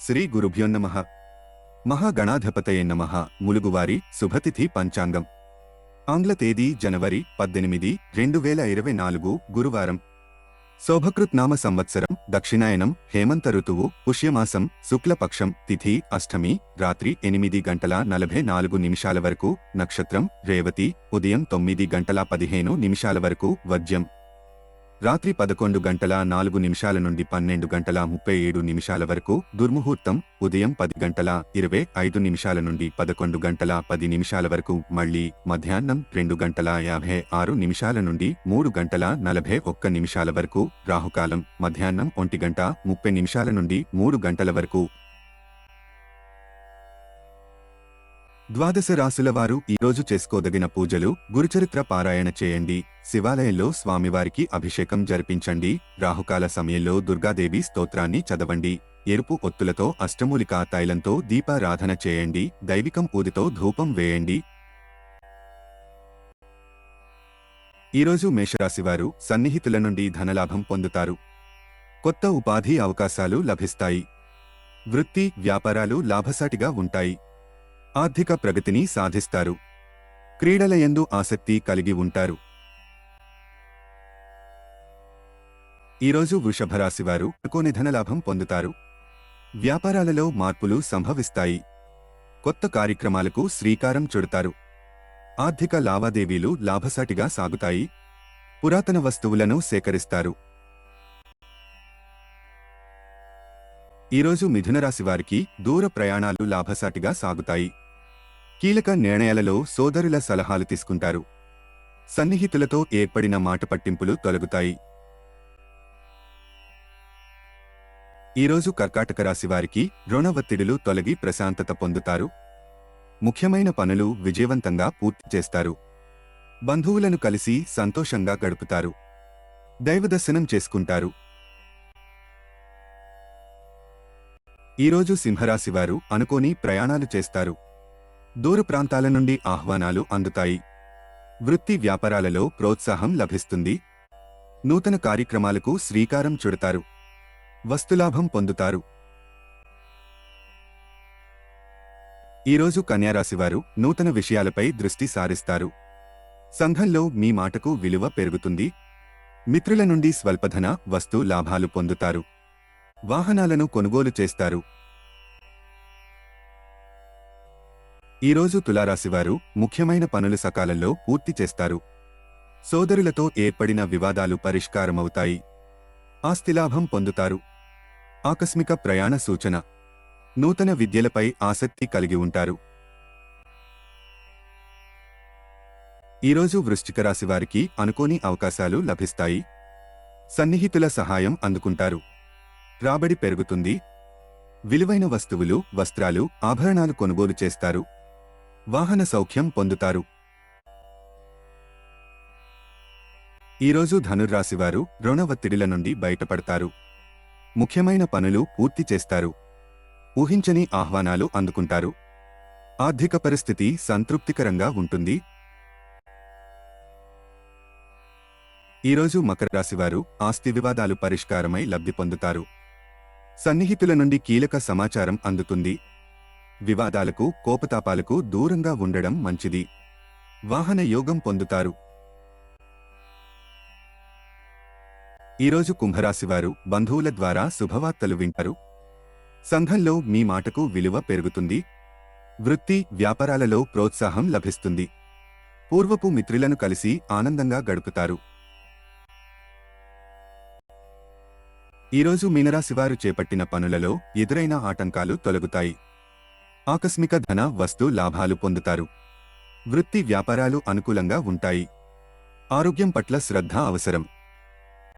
శ్రీ గురుభ్యోన్నమ మహాగణాధిపతయ నమ. ములుగువారి శుభతిథి పంచాంగం. ఆంగ్ల తేదీ జనవరి పద్దెనిమిది రెండు వేల ఇరవై నాలుగు గురువారం. శోభకృత్ నామ సంవత్సరం దక్షిణాయనం హేమంత ఋతువు పుష్యమాసం శుక్లపక్షం తిథి అష్టమి రాత్రి ఎనిమిది గంటల నలభై నాలుగు నిమిషాల వరకు నక్షత్రం రేవతి ఉదయం తొమ్మిది గంటల పదిహేను నిమిషాల వరకు వజ్యం రాత్రి పదకొండు గంటల నాలుగు నిమిషాల నుండి పన్నెండు గంటల ముప్పై ఏడు నిమిషాల వరకు దుర్ముహూర్తం ఉదయం పది గంటల ఇరవై ఐదు నిమిషాల నుండి పదకొండు గంటల పది నిమిషాల వరకు మళ్ళీ మధ్యాహ్నం రెండు గంటల యాభై ఆరు నిమిషాల నుండి మూడు గంటల నలభై ఒక్క నిమిషాల వరకు రాహుకాలం మధ్యాహ్నం ఒంటి గంట ముప్పై నిమిషాల నుండి మూడు గంటల వరకు. ద్వాదశ రాశుల వారు ఈరోజు చేసుకోదగిన పూజలు గురుచరిత్ర పారాయణ చేయండి. శివాలయంలో స్వామివారికి అభిషేకం జరిపించండి. రాహుకాల సమయంలో దుర్గాదేవి స్తోత్రాన్ని చదవండి. ఎరుపు ఒత్తులతో అష్టమూలికా తైలంతో దీపారాధన చేయండి. దైవికం ఊదితో ధూపం వేయండి. ఈరోజు మేషరాశివారు సన్నిహితుల నుండి ధనలాభం పొందుతారు. కొత్త ఉపాధి అవకాశాలు లభిస్తాయి. వృత్తి వ్యాపారాలు లాభసాటిగా ఉంటాయి. ఆర్థిక ప్రగతిని సాధిస్తారు. క్రీడలయందు ఆసక్తి కలిగి ఉంటారు. ఈరోజు వృషభరాశివారు కొన్ని ధనలాభం పొందుతారు. వ్యాపారాలలో మార్పులు సంభవిస్తాయి. కొత్త కార్యక్రమాలకు శ్రీకారం చుడతారు. ఆర్థిక లావాదేవీలు లాభసాటిగా సాగుతాయి. పురాతన వస్తువులను సేకరిస్తారు. ఈరోజు మిథునరాశి వారికి దూర ప్రయాణాలు లాభసాటిగా సాగుతాయి. కీలక నిర్ణయాలలో సోదరుల సలహాలు తీసుకుంటారు. సన్నిహితులతో ఏర్పడిన మాట పట్టింపులు తొలగుతాయి. ఈరోజు కర్కాటక రాశి వారికి రుణ ఒత్తిడులు తొలగి ప్రశాంతత పొందుతారు. ముఖ్యమైన పనులు విజయవంతంగా పూర్తి చేస్తారు. బంధువులను కలిసి సంతోషంగా గడుపుతారు. దైవదర్శనం చేసుకుంటారు. ఈరోజు సింహరాశివారు అనుకోని ప్రయాణాలు చేస్తారు. దూర ప్రాంతాల నుండి ఆహ్వానాలు అందుతాయి. వృత్తి వ్యాపారాలలో ప్రోత్సాహం లభిస్తుంది. నూతన కార్యక్రమాలకు శ్రీకారం చుడతారు. వస్తులాభం పొందుతారు. ఈరోజు కన్యారాశివారు నూతన విషయాలపై దృష్టి సారిస్తారు. సంఘంలో మీ మాటకు విలువ పెరుగుతుంది. మిత్రుల నుండి స్వల్పధన వస్తు లాభాలు పొందుతారు. వాహనాలను కొనుగోలు చేస్తారు. ఈరోజు తులారాశివారు ముఖ్యమైన పనులు సకాలంలో పూర్తి చేస్తారు. సోదరులతో ఏర్పడిన వివాదాలు పరిష్కారమవుతాయి. ఆస్తిలాభం పొందుతారు. ఆకస్మిక ప్రయాణ సూచన. నూతన విద్యలపై ఆసక్తి కలిగి ఉంటారు. ఈరోజు వృశ్చిక రాశి వారికి అనుకోని అవకాశాలు లభిస్తాయి. సన్నిహితుల సహాయం అందుకుంటారు. రాబడి పెరుగుతుంది. విలువైన వస్తువులు వస్త్రాలు ఆభరణాలు కొనుగోలు చేస్తారు. వాహన సౌఖ్యం పొందుతారు. ఈరోజు ధనుర్రాశివారు రుణ ఒత్తిడిల నుండి బయటపడతారు. ముఖ్యమైన పనులు పూర్తి చేస్తారు. ఊహించని ఆహ్వానాలు అందుకుంటారు. ఆర్థిక పరిస్థితి సంతృప్తికరంగా ఉంటుంది. ఈరోజు మకర రాశివారు ఆస్తి వివాదాలు పరిష్కారమై లబ్ధి పొందుతారు. సన్నిహితుల నుండి కీలక సమాచారం అందుతుంది. వివాదాలకు కోపతాపాలకు దూరంగా ఉండడం మంచిది. వాహన యోగం పొందుతారు. ఈరోజు కుంభరాశివారు బంధువుల ద్వారా శుభవార్తలు వింటారు. సంఘంలో మీ మాటకు విలువ పెరుగుతుంది. వృత్తి వ్యాపారాలలో ప్రోత్సాహం లభిస్తుంది. పూర్వపు మిత్రులను కలిసి ఆనందంగా గడుపుతారు. ఈరోజు మీనరాశివారు చేపట్టిన పనులలో ఎదురైన ఆటంకాలు తొలగుతాయి. ఆకస్మిక ధన వస్తు లాభాలు పొందుతారు. వృత్తి వ్యాపారాలు అనుకూలంగా ఉంటాయి. ఆరోగ్యం పట్ల శ్రద్ధ అవసరం.